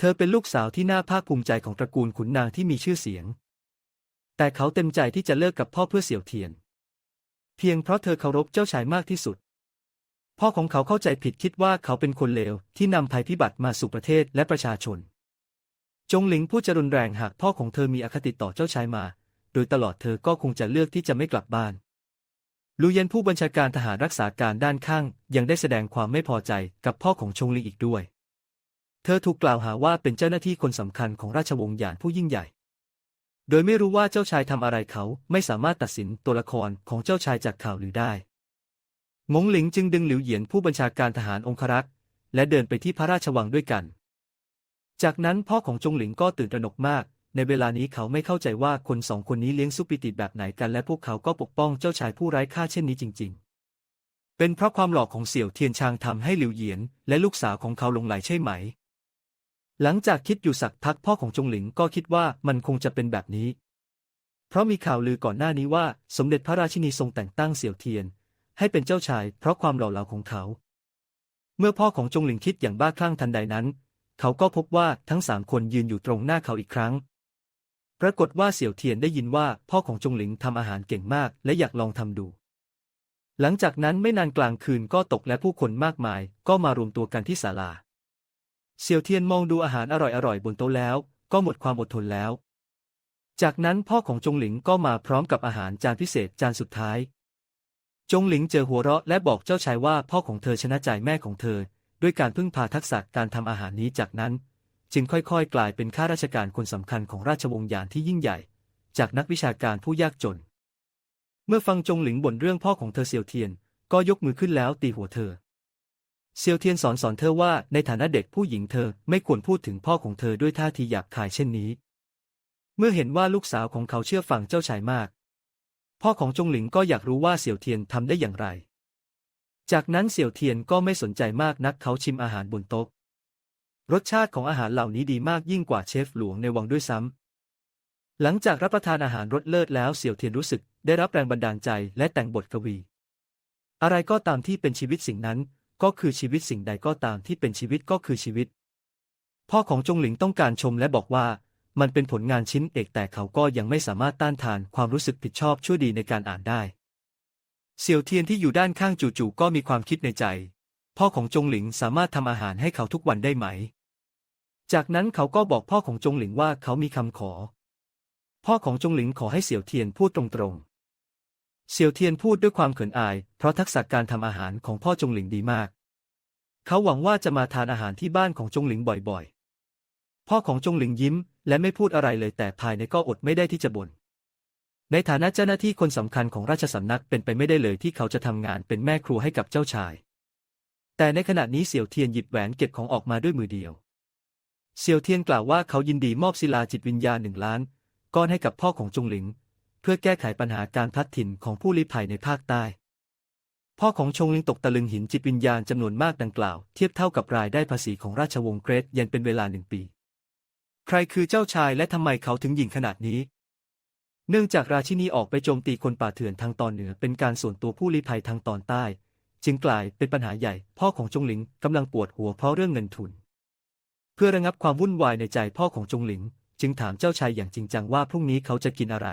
เธอเป็นลูกสาวที่น่าภาคภูมิใจของตระกูลขุนนางที่มีชื่อเสียง แต่เขาเต็มใจที่จะเลิกกับพ่อเพื่อเสี่ยวเทียน เพียงเพราะเธอเคารพเจ้าชายมากที่สุด พ่อของเขาเข้าใจผิดคิดว่าเขาเป็นคนเลวที่นำภัยพิบัติมาสู่ประเทศและประชาชน จงหลิงผู้จะรุนแรงหากพ่อของเธอมีอคติต่อเจ้าชายมา โดยตลอดเธอก็คงจะเลือกที่จะไม่กลับบ้านลูเย็นผู้บัญชาการทหารรักษาการด้านข้าง ยังได้แสดงความไม่พอใจกับพ่อของชงหลิงอีกด้วย ธอถูกกล่าวหาว่าเป็นเจ้าหน้าที่คนสำคัญของราชวงศ์หยานผู้ยิ่งใหญ่ โดยไม่รู้ว่าเจ้าชายทำอะไรเขาไม่สามารถตัดสินตัวละครของเจ้าชายจากข่าวหรือได้ งงหลิงจึงดึงหลิวเหยียนผู้บัญชาการทหารองครักษ์และเดินไปที่พระราชวังด้วยกัน จากนั้นพ่อของจงหลิงก็ตื่นตระหนกมาก ในเวลานี้เขาไม่เข้าใจว่าคนสองคนนี้เลี้ยงซุปปิติแบบไหนกันและพวกเขาก็ปกป้องเจ้าชายผู้ไร้ค่าเช่นนี้จริง ๆ เป็นเพราะความหลอกของเสี่ยวเทียนชางทำให้หลิวเหยียน และลูกสาวของเขาหลงไหลใช่ไหม หลังจากคิดอยู่สักพักพ่อของจงหลิงก็คิดว่ามันคงจะเป็นแบบนี้ เพราะมีข่าวลือก่อนหน้านี้ว่าสมเด็จพระราชินีทรงแต่งตั้งเสี่ยวเทียน ให้เป็นเจ้าชายเพราะความหล่อเหลาของเขา เมื่อพ่อของจงหลิงคิดอย่างบ้าคลั่งทันใดนั้น เขาก็พบว่าทั้งสามคนยืนอยู่ตรงหน้าเขาอีกครั้ง ปรากฏว่าเสี่ยวเทียนได้ยินว่าพ่อของจงหลิงทำอาหารเก่งมากและอยากลองทำดู หลังจากนั้นไม่นานกลางคืนก็ตกและผู้คนมากมาย ก็มารวมตัวกันที่ศาลา เสี่ยวเทียนมองดูอาหารอร่อยๆบนโต๊ะแล้ว ก็หมดความอดทนแล้ว จากนั้นพ่อของจงหลิงก็มาพร้อมกับอาหารจานพิเศษจานสุดท้าย จงหลิงเจอหัวเราะและบอกเจ้าชายว่าพ่อของเธอชนะใจแม่ของเธอ ด้วยการพึ่งพาทักษะการทำอาหารนี้จากนั้น จึงค่อยๆ กลายเป็นข้าราชการคนสำคัญของราชวงศ์หยานที่ยิ่งใหญ่ จากนักวิชาการผู้ยากจน เมื่อฟังจงหลิงบ่นเรื่องพ่อของเธอเซียวเทียน ก็ยกมือขึ้นแล้วตีหัวเธอ เซียวเทียนสอนสอนเธอว่าในฐานะเด็กผู้หญิงเธอไม่ควรพูดถึงพ่อของเธอด้วยท่าทีหยาบคายเช่นนี้ เมื่อเห็นว่าลูกสาวของเขาเชื่อฟังเจ้าชายมาก พ่อของจงหลิงก็อยากรู้ว่าเสี่ยวเทียนทำได้อย่างไร จากนั้นเสี่ยวเทียนก็ไม่สนใจมากนักเขาชิมอาหารบนโต๊ะ รสชาติของอาหารเหล่านี้ดีมากยิ่งกว่าเชฟหลวงในวังด้วยซ้ำหลังจากรับประทานอาหารรสเลิศแล้วเสี่ยวเทียนรู้สึกได้รับแรงบันดาลใจและแต่งบทกวี อะไรก็ตามที่เป็นชีวิตสิ่งนั้น ก็คือชีวิตสิ่งใดก็ตามที่เป็นชีวิตก็คือชีวิต พ่อของจงหลิงต้องการชมและบอกว่า มันเป็นผลงานชิ้นเอกแต่เขาก็ยังไม่สามารถต้านทานความรู้สึกผิดชอบชั่วดีในการอ่านได้เสี่ยวเทียนที่อยู่ด้านข้างจู่ๆก็มีความคิดในใจ พ่อของจงหลิงสามารถทำอาหารให้เขาทุกวันได้ไหม จากนั้นเขาก็บอกพ่อของจงหลิงว่าเขามีคำขอ พ่อของจงหลิงขอให้เสี่ยวเทียนพูดตรงๆ เสี่ยวเทียนพูดด้วยความเขินอาย เพราะทักษะการทำอาหารของพ่อจงหลิงดีมาก เขาหวังว่าจะมาทานอาหารที่บ้านของจงหลิงบ่อยๆ พ่อของจงหลิงยิ้ม และไม่พูดอะไรเลยแต่ภายในก็อดไม่ได้ที่จะบน่น ในฐานะเจ้าหน้าที่คนสำคัญของราชสำนักเป็นไปไม่ได้เลยที่เขาจะทำงานเป็นแม่ครัวให้กับเจ้าชาย แต่ในขณะนี้เสี่ยวเทียนหยิบแหวนเก็บของออกมาด้วยมือเดียว เสี่ยวเทียนกล่าวว่าเขายินดีมอบศิลาจิตวิญญาณหนึ่งล้าน ก้อนให้กับพ่อของจงหลิง เพื่อแก้ไขปัญหาการพัดถิ่นของผู้ลี้ภัยในภาคใต้ พ่อของชงลิงตกตะลึงหินจิตวิญญาณจำนวนมากดังกล่าว เทียบเท่ากับรายได้ภาษีของราชวงศ์เกรดเย็นเป็นเวลาหนึ่งปี ใครคือเจ้าชายและทำไมเขาถึงหยิ่งขนาดนี้ เนื่องจากราชินีออกไปโจมตีคนป่าเถื่อนทางตอนเหนือเป็นการส่วนตัวผู้ลี้ภัยทางตอนใต้ จึงกลายเป็นปัญหาใหญ่ พ่อของจงหลิงกำลังปวดหัวเพราะเรื่องเงินทุน เพื่อระงับความวุ่นวายในใจพ่อของจงหลิง จึงถามเจ้าชายอย่างจริงจังว่าพรุ่งนี้เขาจะกินอะไร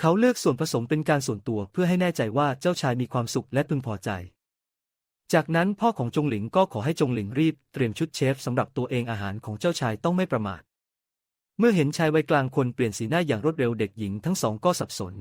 เขาเลือกส่วนผสมเป็นการส่วนตัวเพื่อให้แน่ใจว่าเจ้าชายมีความสุขและพึงพอใจ จากนั้นพ่อของจงหลิงก็ขอให้จงหลิงรีบเตรียมชุดเชฟสำหรับตัวเองอาหารของเจ้าชายต้องไม่ประมาท เมื่อเห็นชายวัยกลางคนเปลี่ยนสีหน้าอย่างรวดเร็วเด็กหญิงทั้งสองก็สับสน